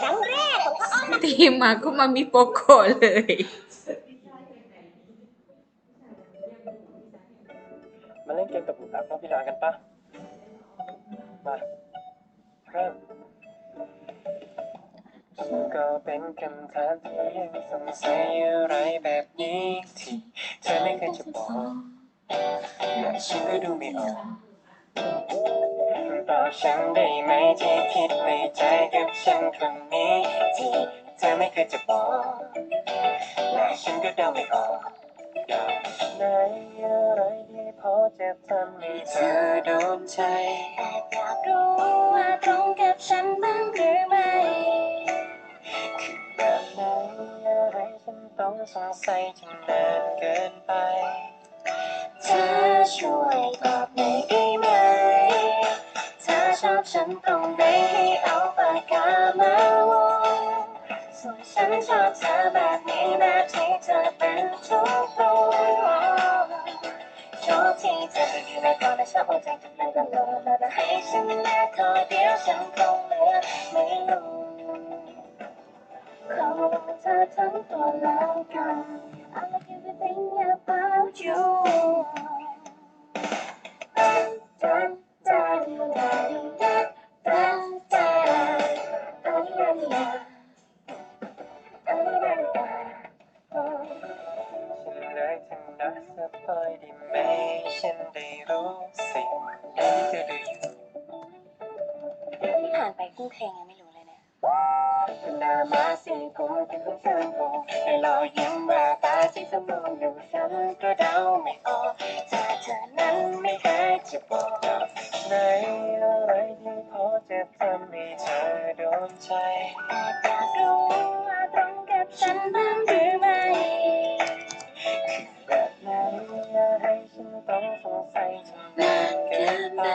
ครั้งแรกของพ่ออ้อมตีมาก็มามีโปโกะเลย มาเล่นเกมตบหลุมรักนอกพิลากันปะมาเริ่มฉันก็เป็นคำถามที่ยังสงสัยอะไรแบบนี้ที่เธอไม่เคยจะบอกและฉันก็ดูไม่ออก บอกฉันได้ไหมที่คิดในใจกับฉันคนนี้ที่เธอไม่เคยจะบอกและฉันก็เดาไม่ออกอยากไหนอะไรที่พอจะทำให้เธอโดนใจแอบอยากรู้ว่าตรงกับฉันบ้างหรือไม่คือแบบไหนอะไรฉันต้องสงสัยจนนานเกินไป เธอช่วยตอบหน่อยได้ไหม ชอบฉันตรงไหนให้เอาปากกามาวงส่วนฉันชอบเธอแบบนี้แบบที่เธอเป็นทุกตรงชอบที่เธอจะอยู่ในกอนและชอบเอาใจทุกเรื่องก็ลงมาแต่ให้ฉันเลือเดียวฉันคงเลือกไม่ลงขอเธอทั้งตัวแล้วกัน I like everything about you ฉัน ได้ทำนักสปอยได้ไหมฉันได้รู้สิ่งใดที่เธออยู่นี่ผ่านไปครึ่งเพลงยังไม่รู้เลยเนี่ย หน้ามาสีผมเป็นของเธอผมให้รอยยิ้มแววตาที่สมองอยู่ฉันก็เดาไม่ออก ธอนั้นไม่เคยจะบอกไหนอะไรที่พอจะทำให้เธอโดนใจแต่อยากรู้ว่าตรงกับฉันบ้างหรือไม่แบบไหนให้ฉันต้องสงสัยจนนานเกินไป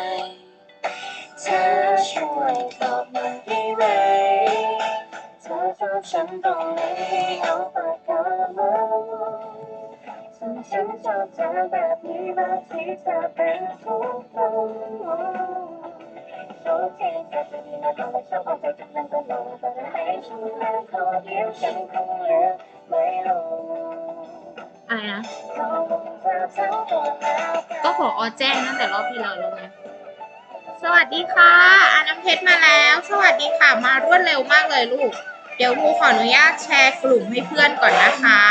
เธอช่วยตอบหน่อยได้ไหมเธอชอบฉันตรงไหนให้เอาปากกามาฉันชอบเธอแบบ นี้แบบที่เธอเป็นทุกตรงชอบที่เธอจะดีนะก็ไม่ชอบเอาใจจากนั้นก็ลงแต่ให้ฉันเลือเดียวฉันคงเลือกไม่ลงอะไรนะขอเธอทั้งตัวแล้วกันก็ขออแจ้งตั้งแต่รอบที่แล้วแล้วไงสวัสดีค่ะ อาน้ำเพชรมาแล้ว สวัสดีค่ะ มารวดเร็วมากเลยลูก เดี๋ยวครูขออนุญาตแชร์กลุ่มให้เพื่อนก่อนนะคะ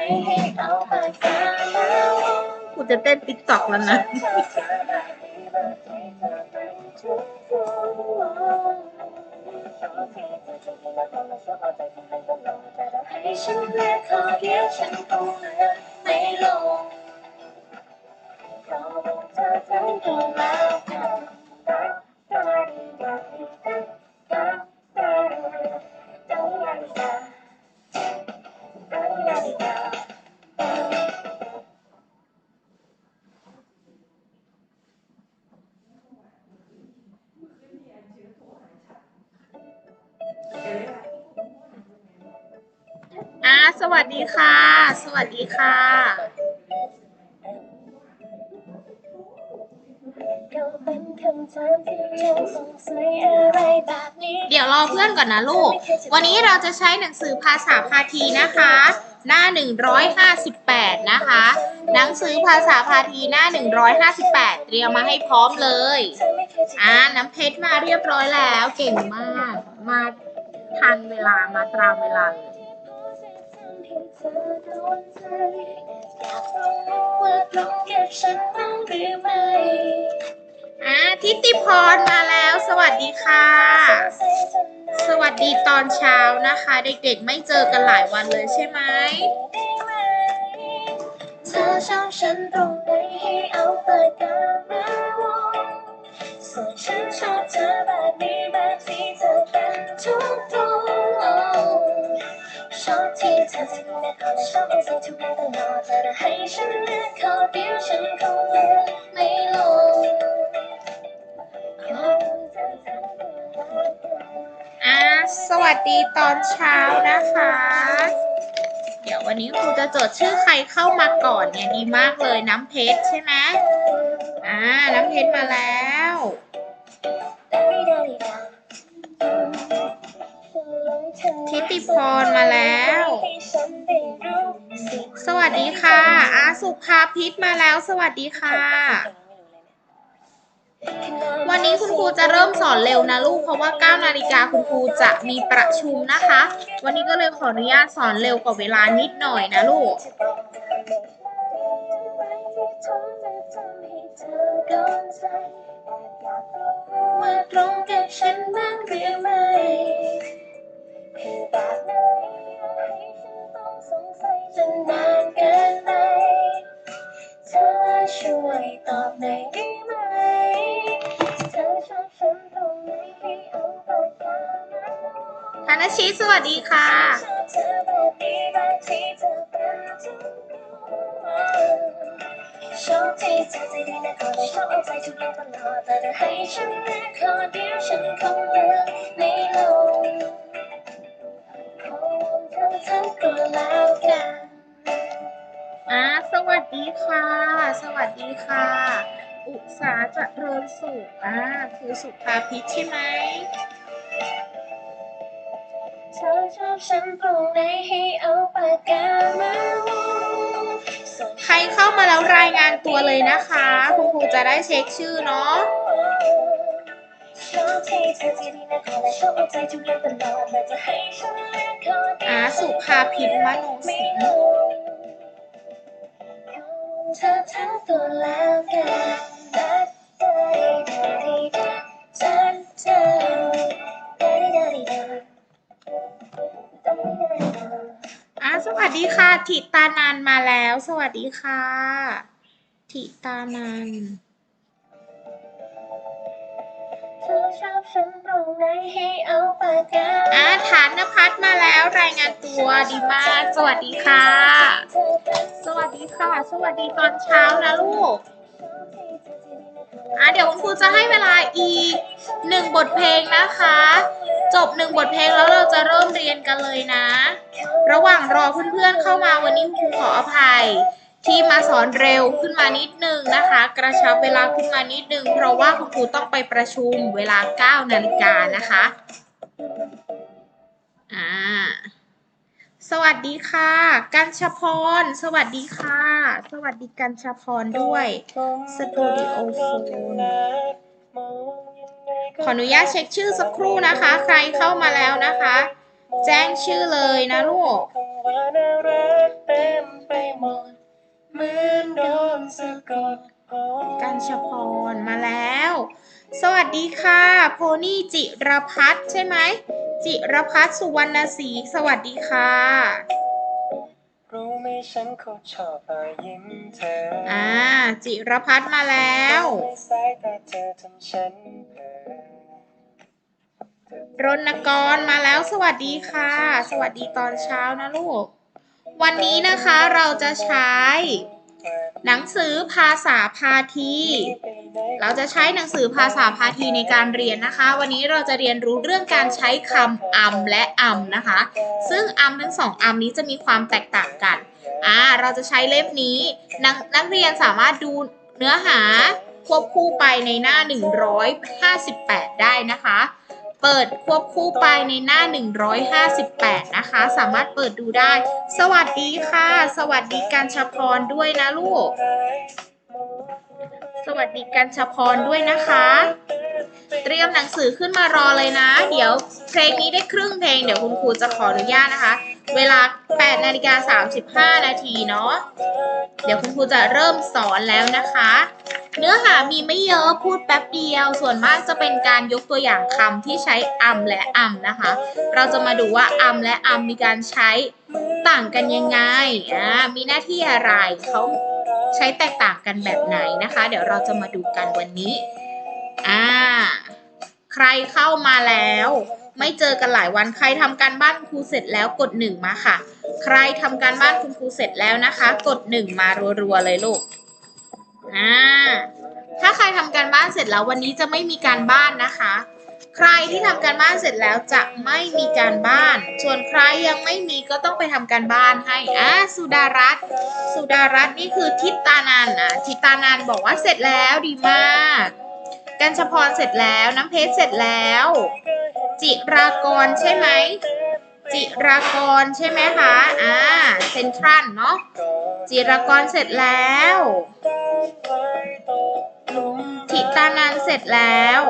เธอชอบฉันตรงไหนให้เอาปากกามาวงครูจะเต้นติ๊กต็อกแล้วนะ ให้ฉันเลือกข้อเดียวฉันคงเลือกไม่ลงขอบอกเธอทั้งตัวแล้วกันอ่าสวัสดีค่ะ สวัสดีค่ะก็เป็นคำถามที่ยังสงสัยอะไรแบบนี้เดี๋ยวรอเพื่อนก่อนนะลูก วันนี้เราจะใช้หนังสือภาษาพาทีนะคะ หน้า 158 นะคะ หนังสือภาษาพาทีหน้า 158 เตรียมมาให้พร้อมเลย อ่า น้ำเพชรมาเรียบร้อยแล้ว เก่งมาก มาทันเวลามาตามเวลาเลย อ่าทิติพรมาแล้ว สวัสดีค่ะ สวัสดีตอนเช้านะคะ เด็กๆไม่เจอกันหลายวันเลยใช่ไหมเธอชอบฉันตรงไหนให้เอาปากกามาวงส่วนฉัน ฉันเลือกข้อเดียวฉันคงเลือกไม่ลงขอเธอทั้งตัวแล้วกันอ่าสวัสดีตอนเช้านะคะ เดี๋ยววันนี้ครูจะจดชื่อใครเข้ามาก่อนเนี่ยดีมากเลยน้ำเพชรใช่ไหมอ่าน้ำเพชรมาแล้วาพิษมาแล้วสวัสดีค่ะ วันนี้คุณครูจะเริ่มสอนเร็วนะลูกเพราะว่า 9 นาฬิกาคุณครูจะมีประชุมนะคะ วันนี้ก็เลยขออนุญาตสอนเร็วกว่าเวลานิดหน่อยนะลูกว่าตรงกับฉันบ้างหรือไม่คือแบบไหนให้ฉันต้องสงสัยจนนานเกินไปเธอ ช่วยตอบหน่อยได้ไหม เธอชอบฉันตรงไหนให้เอาปากกามาธนชิตสวัสดีค่ะ ชอบเธอแบบนี้แบบที่เธอเป็นทุกวันชอบที่เธอใจดีนะขอได้ชอบเอาใจทุกอย่างตลอดแต่ถ้าให้ฉันเลือกขอเดียวฉันคงเลือกไม่ลงขอวอนเธอทั้งตัวแล้วกัน อ่าสวัสดีค่ะ สวัสดีค่ะ อุตสาเจะเริญสุขอ่าคือสุภาพิษใช่ไหมเธอชอบฉันตรงไหนให้เอาปากกามาวงส่งใครเข้ามาแล้วรายงานตัวเลยนะคะ คุณครูจะได้เช็คชื่อเนาะชอบที่เธอใจดีนะขอและชอบเอาใจทุกอย่างตลอดแต่จะให้ฉันเลือกขอเดียวอ่าสุภาพิษมโนสิงห์ เธอทั้งตัวแล้วกันดัดได้ได้ได้ดัดเธอได้ได้ได้ได้ได้ได้อ่าสวัสดีค่ะทิตานันมาแล้ว สวัสดีค่ะทิตานันเธอชอบฉัน ไหนให้เอาปากกาอ่าฐานนภัทรมาแล้วรายงานตัวดีมาก สวัสดีค่ะเธอเป็นสวัสดีค่ะ สวัสดีตอนเช้านะลูกอะเดี๋ยวคุณครูจะให้เวลาอีกหนึ่งบทเพลงนะคะ จบหนึ่งบทเพลงแล้วเราจะเริ่มเรียนกันเลยนะ ระหว่างรอเพื่อนๆเข้ามาวันนี้ครูขออภัย ที่มาสอนเร็วขึ้นมานิดนึงนะคะ กระชับเวลาขึ้นมานิดนึง เพราะว่าคุณครูต้องไปประชุมเวลา 9 นาฬิกานะคะอ่าสวัสดีค่ะ กัญชพร สวัสดีค่ะ สวัสดีกัญชพรด้วยสตูดิโอโฟนขออนุญาตเช็คชื่อสักครู่นะคะ ใครเข้ามาแล้วนะคะ แจ้งชื่อเลยนะลูกคำว่าน่ารัก เต็มไปหมดเหมือนโดนสะกดหอมกัญชพรมาแล้ว สวัสดีค่ะ โพนี่จิรพัฒน์ใช่ไหม จิรพัฒน์สุวรรณศรีสวัสดีค่ะ รู้ไหมฉันโคตรชอบรอยยิ้มเธออ่า จิรพัฒน์มาแล้วในสายตาเธอทำฉันเผลอ รณกรมาแล้วสวัสดีค่ะ สวัสดีตอนเช้านะลูก วันนี้นะคะเราจะใช้ หนังสือภาษาพาที เราจะใช้หนังสือภาษาพาทีในการเรียนนะคะ วันนี้เราจะเรียนรู้เรื่องการใช้คำอำและอำนะคะ ซึ่งอำทั้งสองอำนี้จะมีความแตกต่างกันอ่าเราจะใช้เล่มนี้นักนักเรียนสามารถดูเนื้อหาควบคู่ไปในหน้า 158 ได้นะคะ เปิดควบคู่ไปในหน้า 158 นะคะ สามารถเปิดดูได้ สวัสดีค่ะ สวัสดีการชพรด้วยนะลูก สวัสดีกันชพรด้วยนะคะ เตรียมหนังสือขึ้นมารอเลยนะ เดี๋ยวเพลงนี้ได้ครึ่งเพลง เดี๋ยวคุณครูจะขออนุญาตนะคะ เวลา 8 นาฬิกา 35 นาทีเนาะ เดี๋ยวคุณครูจะเริ่มสอนแล้วนะคะ เนื้อหามีไม่เยอะพูดแป๊บเดียว ส่วนมากจะเป็นการยกตัวอย่างคำที่ใช้อำและอำนะคะ เราจะมาดูว่าอำและอำมีการใช้ต่างกันยังไง อ่า มีหน้าที่อะไร เขาใช้แตกต่างกันแบบไหนนะคะ เดี๋ยวเราจะมาดูกันวันนี้ อ่า ใครเข้ามาแล้ว ไม่เจอกันหลายวันใครทำการบ้านครูเสร็จแล้วกดหนึ่งมาค่ะ ใครทำการบ้านคุณครูเสร็จแล้วนะคะ กดหนึ่งมารัวๆเลยลูกอ่าถ้าใครทำการบ้านเสร็จแล้ววันนี้จะไม่มีการบ้านนะคะ ใครที่ทำการบ้านเสร็จแล้วจะไม่มีการบ้าน ส่วนใครยังไม่มีก็ต้องไปทำการบ้านให้อ่าสุดารัตน์สุดารัตน์นี่คือทิตานันอะทิตานันบอกว่าเสร็จแล้วดีมาก กันชพรเสร็จแล้วน้ำเพชรเสร็จแล้ว จิรากรใช่ไหม จิรากรใช่ไหมคะ อ่า เซนทรัลเนาะ จิรากรเสร็จแล้วทิตานันเสร็จแล้ว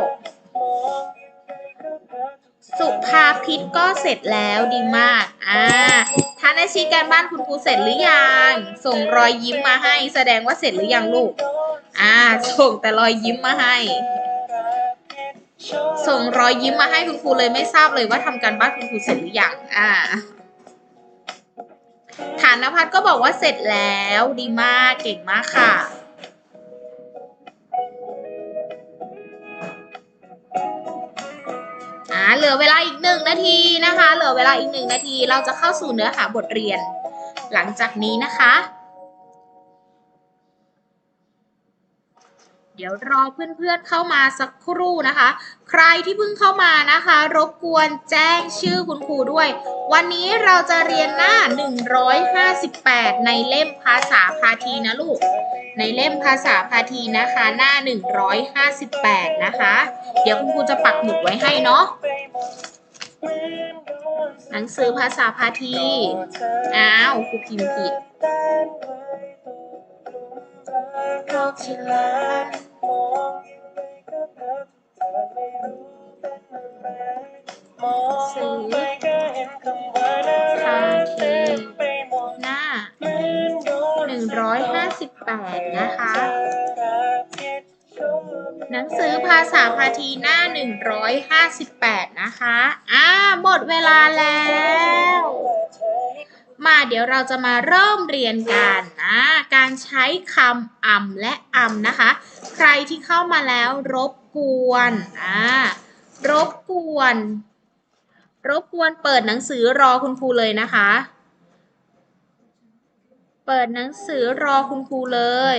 สุภาพิษก็เสร็จแล้วดีมาก อ่าท่านอาชีการบ้านคุณครูเสร็จหรือยัง ส่งรอยยิ้มมาให้ แสดงว่าเสร็จหรือยังลูก อ่า ส่งแต่รอยยิ้มมาให้ ส่งรอยยิ้มมาให้คุณครูเลยไม่ทราบเลยว่าทำการบ้านคุณครูเสร็จหรือยังอ่าฐานพัฒก็บอกว่าเสร็จแล้วดีมากเก่งมากค่ะ อ่าเหลือเวลาอีกหนึ่งนาทีนะคะ เหลือเวลาอีกหนึ่งนาที เราจะเข้าสู่เนื้อหาบทเรียน หลังจากนี้นะคะ เดี๋ยวรอเพื่อนๆเข้ามาสักครู่นะคะ ใครที่เพิ่งเข้ามานะคะ รบกวนแจ้งชื่อคุณครูด้วย วันนี้เราจะเรียนหน้า 158 ในเล่มภาษาพาทีนะลูก ในเล่มภาษาพาทีนะคะ หน้า 158 นะคะ เดี๋ยวคุณครูจะปักหมุดไว้ให้เนาะหนังสือภาษาพาที อ้าวครูพิมพ์ผิด โรคที่ลานมองมองไปก็เห็นคำว่าน่ารักเต็มไปหมดหน้าเหมือนโดน158 นะคะ หนังสือภาษาพาทีหน้า 158 นะคะ อ่าหมดเวลาแล้ว มาเดี๋ยวเราจะมาเริ่มเรียนกันนะการใช้คำอ่ำและอ่ำนะคะ ใครที่เข้ามาแล้วรบกวนอ่ารบกวน รบกวนเปิดหนังสือรอคุณครูเลยนะคะ เปิดหนังสือรอคุณครูเลย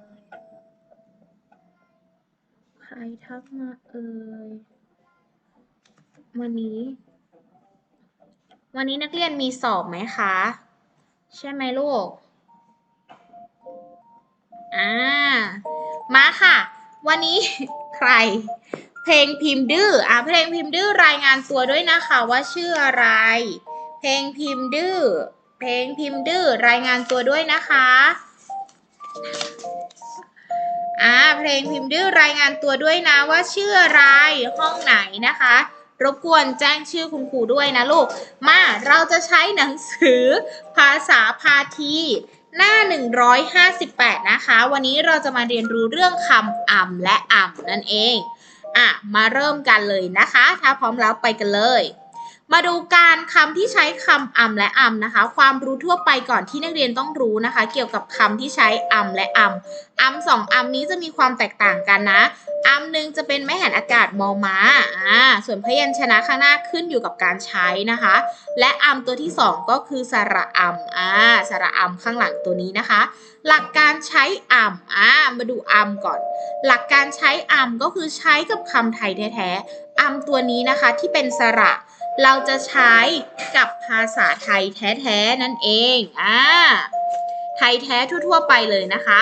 รทักมาเอ่ยวันนี้ วันนี้นักเรียนมีสอบไหมคะ ใช่ไหมลูก อ่า มาค่ะ วันนี้ใคร เพลงพิมพ์ดื้อ อะเพลงพิมพ์ดื้อรายงานตัวด้วยนะคะว่าชื่ออะไร เพลงพิมพ์ดื้อ เพลงพิมพ์ดื้อรายงานตัวด้วยนะคะ อ่าเพลงพิมพ์ดื้อรายงานตัวด้วยนะว่าชื่ออะไรห้องไหนนะคะ รบกวนแจ้งชื่อคุณครูด้วยนะลูก มาเราจะใช้หนังสือภาษาพาทีหน้า 158 นะคะ วันนี้เราจะมาเรียนรู้เรื่องคำอ่ำและอ่ำนั่นเอง อะ มาเริ่มกันเลยนะคะ ถ้าพร้อมแล้วไปกันเลย มาดูการคำที่ใช้คำอ่ำและอ่ำนะคะ ความรู้ทั่วไปก่อนที่นักเรียนต้องรู้นะคะ เกี่ยวกับคำที่ใช้อ่ำและอ่ำอ่ำสองอ่ำนี้จะมีความแตกต่างกันนะอ่ำหนึ่งจะเป็นไม้แหันอากาศมอม้าอ่าส่วนพยัญชนะข้างหน้าขึ้นอยู่กับการใช้นะคะ และอ่ำตัวที่สองก็คือสระอ่ำอ่าสระอ่ำข้างหลังตัวนี้นะคะ หลักการใช้อ่ำอ่ามาดูอ่ำก่อน หลักการใช้อ่ำก็คือใช้กับคำไทยแท้ๆอ่ำตัวนี้นะคะที่เป็นสระ เราจะใช้กับภาษาไทยแท้ๆนั่นเองอ่าไทยแท้ทั่ว ๆ ไปเลยนะคะ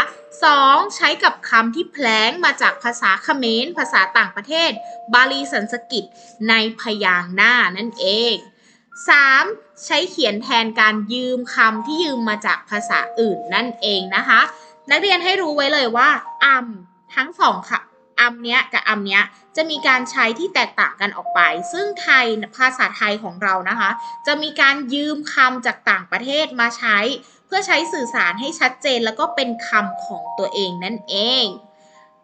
2. ใช้กับคำที่แพลงมาจากภาษาเขมร ภาษาต่างประเทศ บาลีสันสกฤตในพยางค์หน้านั่นเอง 3. ใช้เขียนแทนการยืมคำที่ยืมมาจากภาษาอื่นนั่นเองนะคะ นักเรียนให้รู้ไว้เลยว่าอำทั้งสองค่ะ อำเนี้ยกับอำเนี้ยจะมีการใช้ที่แตกต่างกันออกไป ซึ่งไทยภาษาไทยของเรานะคะ จะมีการยืมคำจากต่างประเทศมาใช้ เพื่อใช้สื่อสารให้ชัดเจนแล้วก็เป็นคำของตัวเองนั่นเอง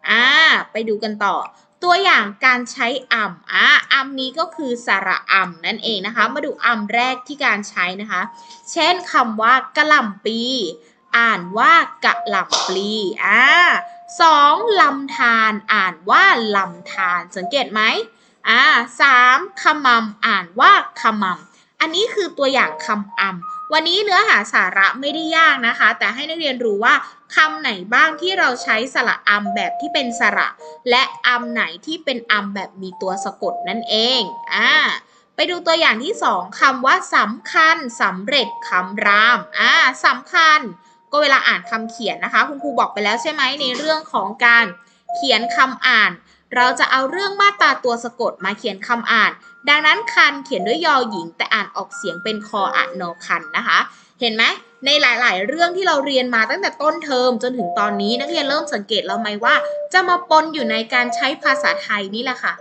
อ่าไปดูกันต่อ ตัวอย่างการใช้อ่ำอะอ่ำนี้ก็คือสระอ่ำนั่นเองนะคะ มาดูอ่ำแรกที่การใช้นะคะ เช่นคำว่ากะหล่ำปี อ่านว่ากะหล่ำปลีอ่า สองลำธารอ่านว่าลำธารสังเกตไหมอ่าสามขมำอ่านว่าขมำอันนี้คือตัวอย่างคำอ่ำวันนี้เนื้อหาสาระไม่ได้ยากนะคะ แต่ให้นักเรียนรู้ว่าคำไหนบ้างที่เราใช้สระอ่ำแบบที่เป็นสระ และอำไหนที่เป็นอำแบบมีตัวสะกดนั่นเองอ่าไปดูตัวอย่างที่2คำว่าสำคัญสำเร็จคำรามอ่าสำคัญ ก็เวลาอ่านคำเขียนนะคะ คุณครูบอกไปแล้วใช่ไหมในเรื่องของการเขียนคำอ่าน เราจะเอาเรื่องมาตราตัวสะกดมาเขียนคำอ่าน ดังนั้นคันเขียนด้วยยอหญิง แต่อ่านออกเสียงเป็นคออะโนคันนะคะ เห็นไหมในหลาย ๆ เรื่องที่เราเรียนมาตั้งแต่ต้นเทอมจนถึงตอนนี้นักเรียนเริ่มสังเกตแล้วไหมว่า จะมาปนอยู่ในการใช้ภาษาไทยนี่แหละค่ะ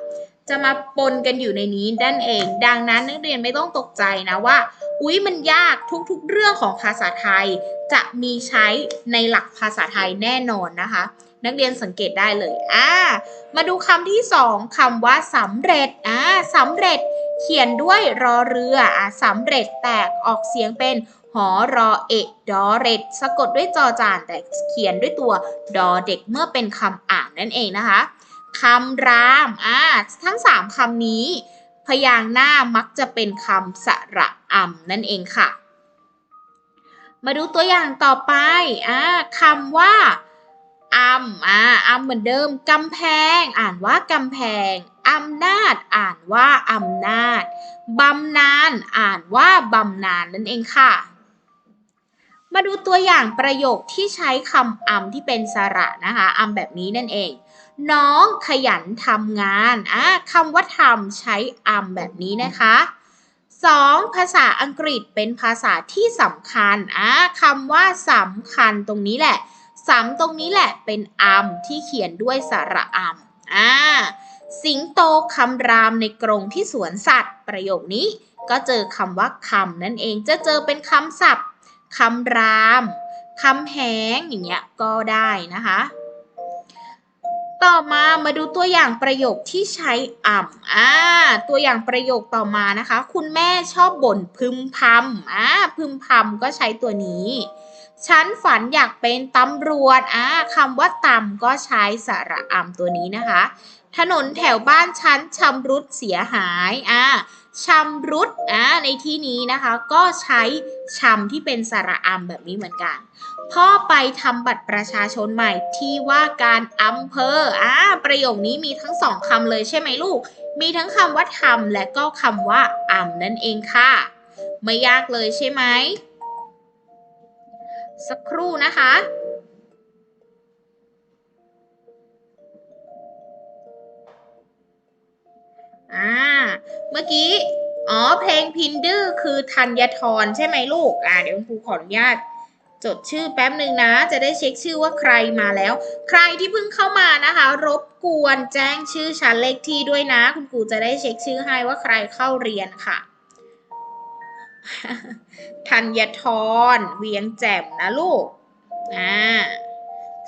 จะมาปนกันอยู่ในนี้ด้านเอง ดังนั้นนักเรียนไม่ต้องตกใจนะว่า อุ๊ยมันยากทุกๆเรื่องของภาษาไทย จะมีใช้ในหลักภาษาไทยแน่นอนนะคะ นักเรียนสังเกตได้เลย อ่า มาดูคำที่สองคำว่าสำเร็จ อ่าสำเร็จ เขียนด้วยรอเรือ อ่าสำเร็จแตกออกเสียงเป็นหอรอเอกดอเร็ดสะกดด้วยจอจานแต่เขียนด้วยตัวดอเด็กเมื่อเป็นคำอ่านนั่นเองนะคะ คำรามอ่าทั้งสามคำนี้ พยางค์หน้ามักจะเป็นคำสระอ่ำนั่นเองค่ะ มาดูตัวอย่างต่อไปอ่าคำว่าอำอ่าอำเหมือนเดิมกำแพง อ่านว่ากำแพงอำนาจ อ่านว่าอำนาจบำนาญอ่านว่าบำนาญนั่นเองค่ะ มาดูตัวอย่างประโยคที่ใช้คำอำที่เป็นสระนะคะอำแบบนี้นั่นเอง น้องขยันทำงานอะคำว่าทำใช้อำแบบนี้นะคะ 2. ภาษาอังกฤษเป็นภาษาที่สำคัญอะคำว่าสำคัญตรงนี้แหละสำตรงนี้แหละเป็นอำที่เขียนด้วยสระอำอ่าสิงโตคำรามในกรงที่สวนสัตว์ ประโยคนี้ก็เจอคำว่าคำนั่นเองจะเจอเป็นคำศัพท์คำรามคำแหงอย่างเงี้ยก็ได้นะคะ ต่อมามาดูตัวอย่างประโยคที่ใช้อ่ำอ่าตัวอย่างประโยคต่อมานะคะ คุณแม่ชอบบ่นพึมพำอ่าพึมพำก็ใช้ตัวนี้ฉันฝันอยากเป็นตำรวจอ่าคำว่าตำก็ใช้สระอ่ำตัวนี้นะคะ ถนนแถวบ้านฉันชำรุดเสียหายอ่าชำรุดอ่าในที่นี้นะคะ ก็ใช้ชำที่เป็นสระอ่ำแบบนี้เหมือนกัน พ่อไปทำบัตรประชาชนใหม่ที่ว่าการอำเภออ่าประโยคนี้มีทั้งสองคำเลยใช่ไหมลูก มีทั้งคำว่าทำและก็คำว่าอำนั่นเองค่ะ ไม่ยากเลยใช่ไหม สักครู่นะคะอ่าเมื่อกี้ อ๋อ เพลงพินดื้อคือธัญทรใช่ไหมลูก อ่าเดี๋ยวคุณครูขออนุญาต จดชื่อแป๊บหนึ่งนะ จะได้เช็คชื่อว่าใครมาแล้ว ใครที่เพิ่งเข้ามานะคะ รบกวนแจ้งชื่อชั้นเลขที่ด้วยนะ คุณครูจะได้เช็คชื่อให้ว่าใครเข้าเรียนค่ะธัญทรเวียงแจ่มนะลูกอ่า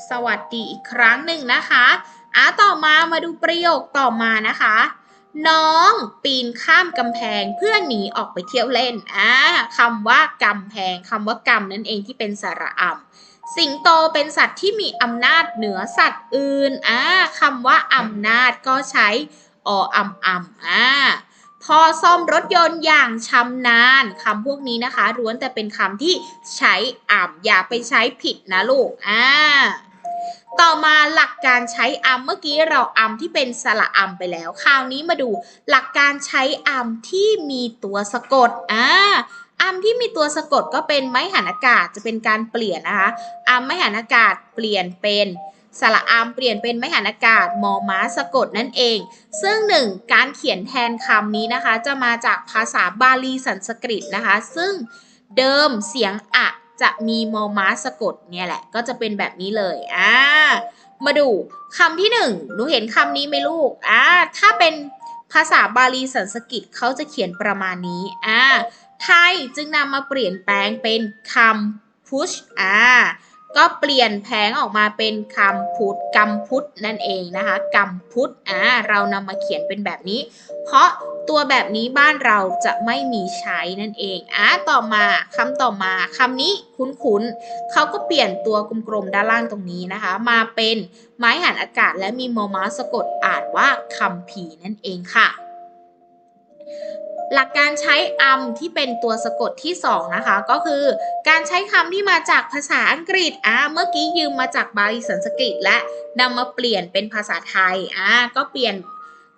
สวัสดีอีกครั้งหนึ่งนะคะอะต่อมามาดูประโยคต่อมานะคะ น้องปีนข้ามกำแพงเพื่อหนีออกไปเที่ยวเล่นอ่าคำว่ากำแพงคำว่ากำนั่นเองที่เป็นสระอ่ำสิงโตเป็นสัตว์ที่มีอำนาจเหนือสัตว์อื่นอ่าคำว่าอำนาจก็ใช้ออำอำอ่าพอซ่อมรถยนต์อย่างชำนาญคำพวกนี้นะคะล้วนแต่เป็นคำที่ใช้อ่ำอย่าไปใช้ผิดนะลูกอ่า ต่อมาหลักการใช้อัมเมื่อกี้เราอัมที่เป็นสระอัมไปแล้ว คราวนี้มาดูหลักการใช้อัมที่มีตัวสะกดอ่าอัมที่มีตัวสะกดก็เป็นไม้หันอากาศจะเป็นการเปลี่ยนนะคะอัมไม้หันอากาศเปลี่ยนเป็นสระอัมเปลี่ยนเป็นไม้หันอากาศมอม้าสะกดนั่นเอง ซึ่งหนึ่งการเขียนแทนคำนี้นะคะ จะมาจากภาษาบาลีสันสกฤตนะคะ ซึ่งเดิมเสียงอะ จะมีมอม้าสะกดเนี่ยแหละ ก็จะเป็นแบบนี้เลยอ่ามาดูคำที่หนึ่งหนูเห็นคำนี้ไหมลูกอ่าถ้าเป็นภาษาบาลีสันสกิตเขาจะเขียนประมาณนี้อ่าไทยจึงนำมาเปลี่ยนแปลงเป็นคำ push อ่า ก็เปลี่ยนแผงออกมาเป็นคำพุทธกำพุทธนั่นเองนะคะกำพุทธอ่าเรานำมาเขียนเป็นแบบนี้ เพราะตัวแบบนี้บ้านเราจะไม่มีใช้นั่นเองอะต่อมาคำต่อมาคำนี้คุ้นๆเขาก็เปลี่ยนตัวกลมๆด้านล่างตรงนี้นะคะ มาเป็นไม้หันอากาศและมีมอม้าสะกดอ่านว่าคำพีนั่นเองค่ะ หลักการใช้อัมที่เป็นตัวสะกดที่ 2 นะคะ ก็คือการใช้คำที่มาจากภาษาอังกฤษอ่าเมื่อกี้ยืมมาจากบาลีสันสกฤตและนำมาเปลี่ยนเป็นภาษาไทยอ่าก็เปลี่ยน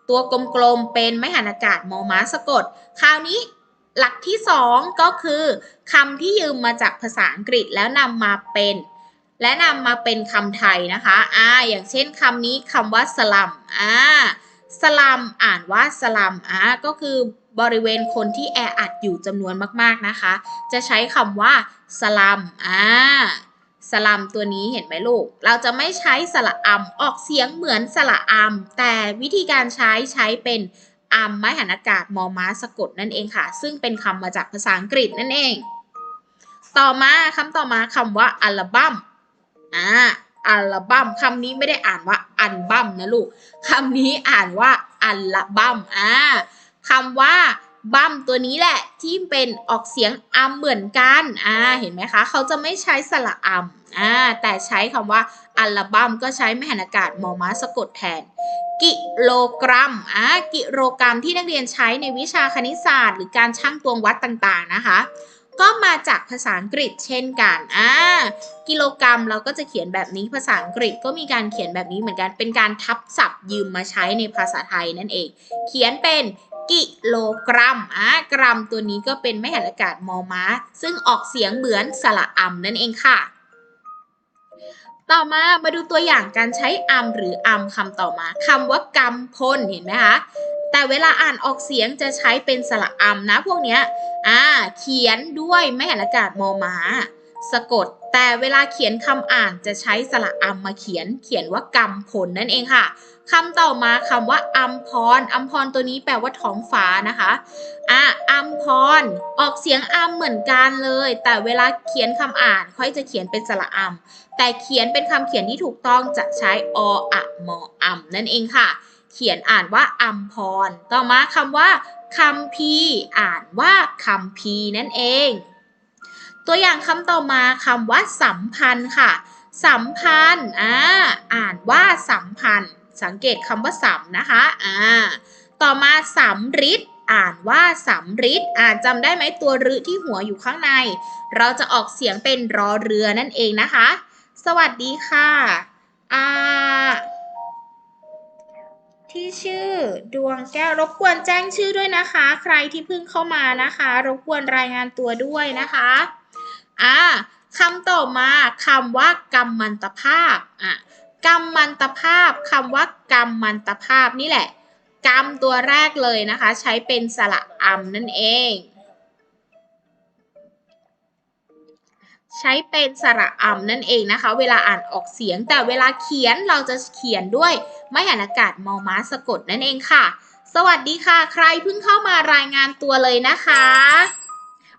ตัวกลมๆเป็นไม้หันอากาศมอม้าสะกด คราวนี้หลักที่ 2 ก็คือคำที่ยืมมาจากภาษาอังกฤษแล้วนำมาเป็น และนำมาเป็นคำไทยนะคะอ่าอย่างเช่นคำนี้คำว่าสลัมอ่า สลัมอ่านว่าสลัมอะก็คือบริเวณคนที่แออัดอยู่จำนวนมากๆนะคะ จะใช้คำว่าสลัมอ่าสลัมตัวนี้เห็นไหมลูก เราจะไม่ใช้สระอัมออกเสียงเหมือนสระอัมแต่วิธีการใช้ใช้เป็นอัมไม้หันอากาศมอม้าสะกดนั่นเองค่ะ ซึ่งเป็นคำมาจากภาษาอังกฤษนั่นเอง ต่อมาคำต่อมาคำว่าอัลบั้มอ่า อัลบั้มคำนี้ไม่ได้อ่านว่าอัลบั้มนะลูกคำนี้อ่านว่าอัลบั้มอ่าคำว่าบั้มตัวนี้แหละที่เป็นออกเสียงอัมเหมือนกันอ่าเห็นไหมคะ เขาจะไม่ใช้สระอัมอ่าแต่ใช้คำว่าอัลบั้มก็ใช้ไม่หันอากาศมอม้าสะกดแทน กิโลกรัมอ่ากิโลกรัมที่นักเรียนใช้ในวิชาคณิตศาสตร์ หรือการชั่งตวงวัดต่างๆนะคะ ก็มาจากภาษาอังกฤษเช่นกันอ่ากิโลกรัมเราก็จะเขียนแบบนี้ภาษาอังกฤษก็มีการเขียนแบบนี้เหมือนกัน เป็นการทับศัพท์ยืมมาใช้ในภาษาไทยนั่นเอง เขียนเป็นกิโลกรัมอ่ากรัมตัวนี้ก็เป็นไม่หันอากาศมอม้า ซึ่งออกเสียงเหมือนสระอัมนั่นเองค่ะ ต่อมามาดูตัวอย่างการใช้อัมหรืออัมคำต่อมาคำว่ากำพลเห็นไหมคะ แต่เวลาอ่านออกเสียงจะใช้เป็นสระอัมนะ พวกเนี้ยอ่าเขียนด้วยไม่หันอากาศมอมาสะกด แต่เวลาเขียนคำอ่านจะใช้สระอัมมาเขียน เขียนว่ากำพลนั่นเองค่ะคำต่อมาคำว่าอัมพรอัมพรตัวนี้แปลว่าท้องฟ้านะคะอะอัมพรออกเสียงอัมเหมือนกันเลย แต่เวลาเขียนคำอ่านค่อยจะเขียนเป็นสระอัมแต่เขียนเป็นคำเขียนที่ถูกต้องจะใช้ออะมออัมนั่นเองค่ะ เขียนอ่านว่าอัมพร ต่อมาคำว่าคัมภีอ่านว่าคัมภีนั่นเอง ตัวอย่างคำต่อมาคำว่าสัมพันธ์ค่ะ สัมพันธ์อ่าอ่านว่าสัมพันธ์ สังเกตคำว่าสัมนะคะอ่าต่อมาสัมฤทธิ์อ่านว่าสัมฤทธิ์อ่านจำได้ไหมตัวรึที่หัวอยู่ข้างใน เราจะออกเสียงเป็นรอเรือนั่นเองนะคะ สวัสดีค่ะ อ่า ที่ชื่อดวงแก้วรบกวนแจ้งชื่อด้วยนะคะ ใครที่เพิ่งเข้ามานะคะ รบกวนรายงานตัวด้วยนะคะอ่าคำต่อมาคำว่ากรรมันตภาพอะกรรมันตภาพคำว่ากรรมันตภาพนี่แหละ กรรมตัวแรกเลยนะคะ ใช้เป็นสระอำนั่นเอง ใช้เป็นสระอัมนั่นเองนะคะ เวลาอ่านออกเสียง แต่เวลาเขียนเราจะเขียนด้วยไม่หันอากาศมอม้าสะกดนั่นเองค่ะ สวัสดีค่ะ ใครเพิ่งเข้ามารายงานตัวเลยนะคะ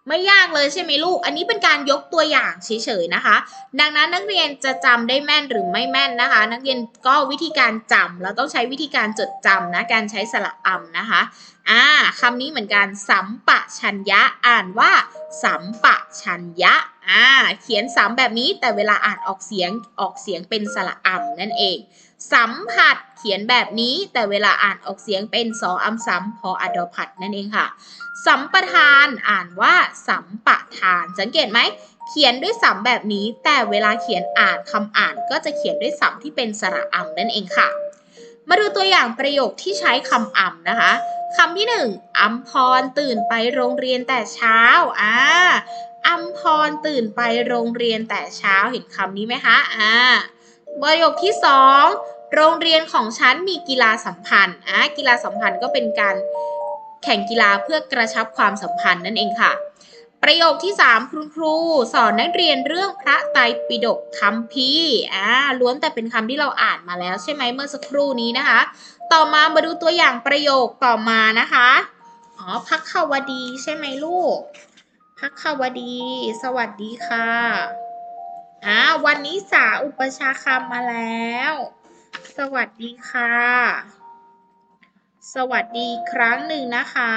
ไม่ยากเลยใช่ไหมลูก อันนี้เป็นการยกตัวอย่างเฉยๆนะคะ ดังนั้นนักเรียนจะจำได้แม่นหรือไม่แม่นนะคะ นักเรียนก็วิธีการจำเราต้องใช้วิธีการจดจำนะการใช้สระอัมนะคะ อ่าคำนี้เหมือนกัน สัมปะชัญญะ อ่านว่า สัมปะชัญญะ อ่า เขียนสามแบบนี้แต่เวลาอ่านออกเสียงออกเสียงเป็นสระอ่ำนั่นเอง สัมผัสเขียนแบบนี้แต่เวลาอ่านออกเสียงเป็นสออัมสัมพออดอผัดนั่นเองค่ะ สัมปทานอ่านว่า สัมปทาน สังเกตไหมเขียนด้วยสัมแบบนี้ แต่เวลาเขียนอ่านคำอ่านก็จะเขียนด้วยสัมที่เป็นสระอ่ำนั่นเองค่ะ มาดูตัวอย่างประโยคที่ใช้คำอ่ำนะคะ คำที่หนึ่งอัมพรตื่นไปโรงเรียนแต่เช้าอ่าอัมพรตื่นไปโรงเรียนแต่เช้าเห็นคำนี้ไหมคะอ่าประโยคที่สองโรงเรียนของฉันมีกีฬาสัมพันธ์อ่ากีฬาสัมพันธ์ก็เป็นการแข่งกีฬาเพื่อกระชับความสัมพันธ์นั่นเองค่ะ ประโยคที่ 3 คุณครู สอนนักเรียนเรื่องพระไตรปิฎกคำพีอ่าล้วนแต่เป็นคำที่เราอ่านมาแล้วใช่ไหมเมื่อสักครู่นี้นะคะ ต่อมามาดูตัวอย่างประโยคต่อมานะคะ อ๋อพักขาวดีใช่ไหมลูก พักขาวดี สวัสดีค่ะ อ่าวันนี้สาอุปชาคำมาแล้ว สวัสดีค่ะ สวัสดีครั้งหนึ่งนะคะ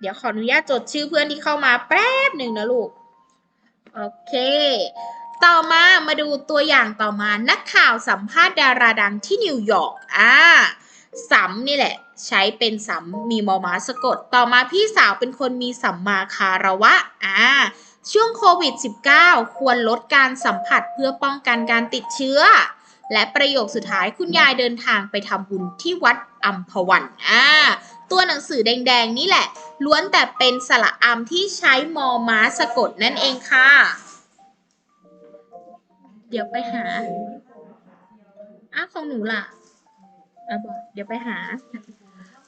เดี๋ยวขออนุญาตจดชื่อเพื่อนที่เข้ามาแป๊บหนึ่งนะลูก โอเค ต่อมามาดูตัวอย่างต่อมานักข่าวสัมภาษณ์ดาราดังที่นิวยอร์กอ่าสัมนี่แหละ ใช้เป็นสัมมีมอมาสะกด ต่อมาพี่สาวเป็นคนมีสัมมาคาระวะอ่าช่วงโควิด -19 ควรลดการสัมผัสเพื่อป้องกันการติดเชื้อ และประโยคสุดท้ายคุณยายเดินทางไปทำบุญที่วัดอัมพวันอ่าตัวหนังสือแดงๆนี่แหละ ล้วนแต่เป็นสระอัมที่ใช้มอม้าสะกดนั่นเองค่ะ เดี๋ยวไปหาอ้าวของหนูล่ะอะบอกเดี๋ยวไปหา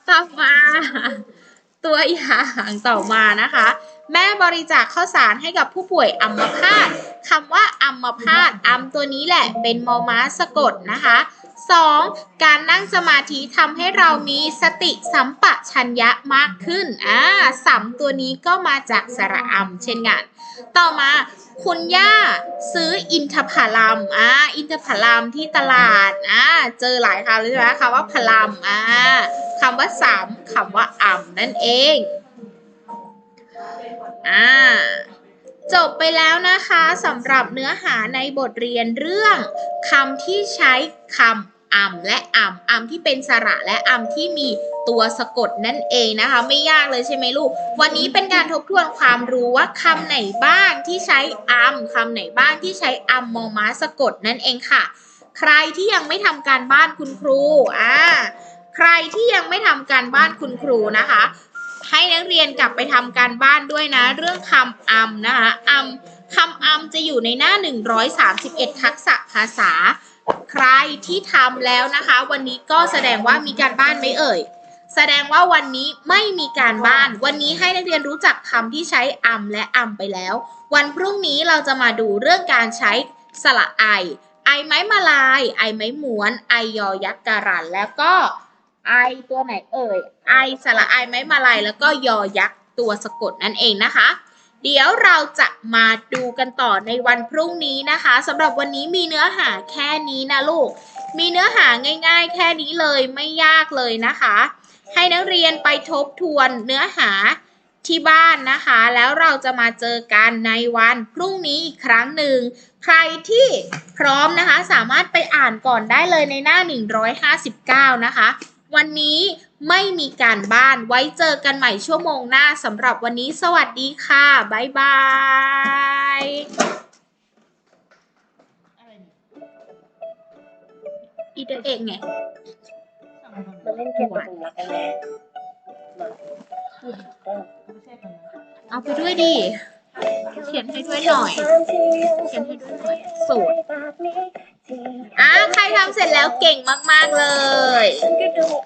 ต่อมาตัวอย่างต่อมานะคะ แม่บริจาคข้าวสารให้กับผู้ป่วยอัมพาตคำว่าอัมพาตอัมตัวนี้แหละเป็นมอม้าสะกดนะคะ 2. การนั่งสมาธิทำให้เรามีสติสัมปชัญญะมากขึ้นอ่าสัมตัวนี้ก็มาจากสระอัมเช่นกัน ต่อมาคุณย่าซื้ออินทผลัมอ่าอินทผลัมที่ตลาดอ่าเจอหลายคำเลยใช่ไหมคำว่าพลัมอ่าคำว่าสามคำว่าอ่ำนั่นเองอ่า จบไปแล้วนะคะสำหรับเนื้อหาในบทเรียนเรื่องคำที่ใช้คำอ่ำและอ่ำอ่ำที่เป็นสระและอ่ำที่มีตัวสะกดนั่นเองนะคะ ไม่ยากเลยใช่ไหมลูก วันนี้เป็นการทบทวนความรู้ว่าคำไหนบ้างที่ใช้อัมคำไหนบ้างที่ใช้อัมมอม้าสะกดนั่นเองค่ะ ใครที่ยังไม่ทำการบ้านคุณครูอ่าใครที่ยังไม่ทำการบ้านคุณครูนะคะ ให้นักเรียนกลับไปทำการบ้านด้วยนะ เรื่องคำอัมนะคะอัมคำอัมจะอยู่ในหน้า 131 ทักษะภาษา ใครที่ทำแล้วนะคะ วันนี้ก็แสดงว่ามีการบ้านไหมเอ่ย แสดงว่าวันนี้ไม่มีการบ้าน วันนี้ให้นักเรียนรู้จักคำที่ใช้อัมและอัมไปแล้ว วันพรุ่งนี้เราจะมาดูเรื่องการใช้สระไอ ไอไม้มาลาย ไอไม้ม้วน ไอยอยักษ์การันแล้วก็ ไอตัวไหนเอ่ยไอสระไอไม้มาลายแล้วก็ยอยักษ์ตัวสะกดนั่นเองนะคะ เดี๋ยวเราจะมาดูกันต่อในวันพรุ่งนี้นะคะสำหรับวันนี้มีเนื้อหาแค่นี้นะลูก มีเนื้อหาง่าย ๆ แค่นี้เลยไม่ยากเลยนะคะ ให้นักเรียนไปทบทวนเนื้อหาที่บ้านนะคะ แล้วเราจะมาเจอกันในวันพรุ่งนี้อีกครั้งหนึ่ง ใครที่พร้อมนะคะ สามารถไปอ่านก่อนได้เลยในหน้า 159 นะคะ วันนี้ไม่มีการบ้านไว้เจอกันใหม่ชั่วโมงหน้าสำหรับวันนี้สวัสดีค่ะ บ๊ายบายอีเดเองไงมาเล่นเกมกับผมรักกันแน่มาเออเอาไปด้วยดิ เขียนให้ด้วยหน่อย เขียนให้ด้วยหน่อยสูตรอะใครทำเสร็จแล้วเก่งมาก ๆ เลยนก็ดูออก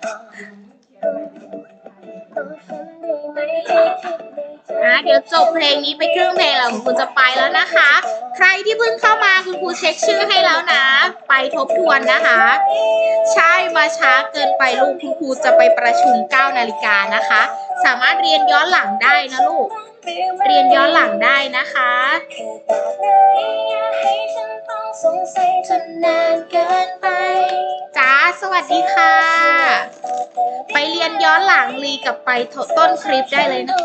ตอนฉันได้ไหมให้คิดในใจอะเดี๋ยวจบเพลงนี้ไปครึ่งเพลงแล้วคุณครูจะไปแล้วนะคะ ใครที่เพิ่งเข้ามาคุณครูเช็คชื่อให้แล้วนะ ไปทบทวนนะคะ ใช่มาช้าเกินไปลูกคุณครูจะไปประชุม 9 นาฬิกานะคะ สามารถเรียนย้อนหลังได้นะลูก เรียนย้อนหลังได้นะคะคือแบบไหนอย่าให้ฉันต้องสงสัยจนนานเกินไปจ้าสวัสดีค่ะ ไปเรียนย้อนหลังรีกลับไปต้นคลิปได้เลยนะ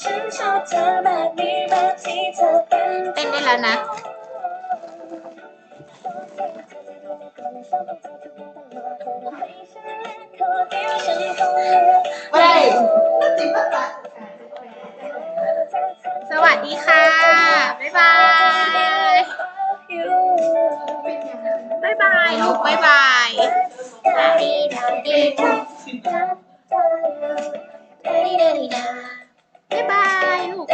ฉันชอบเธอแบบนี้แบบที่เธอเป็นเต้นได้แล้วนะ ไม่ได้สวัสดีค่ะ บ๊ายบาย บ๊ายบายลูกบ๊ายบายบ๊ายบายลูก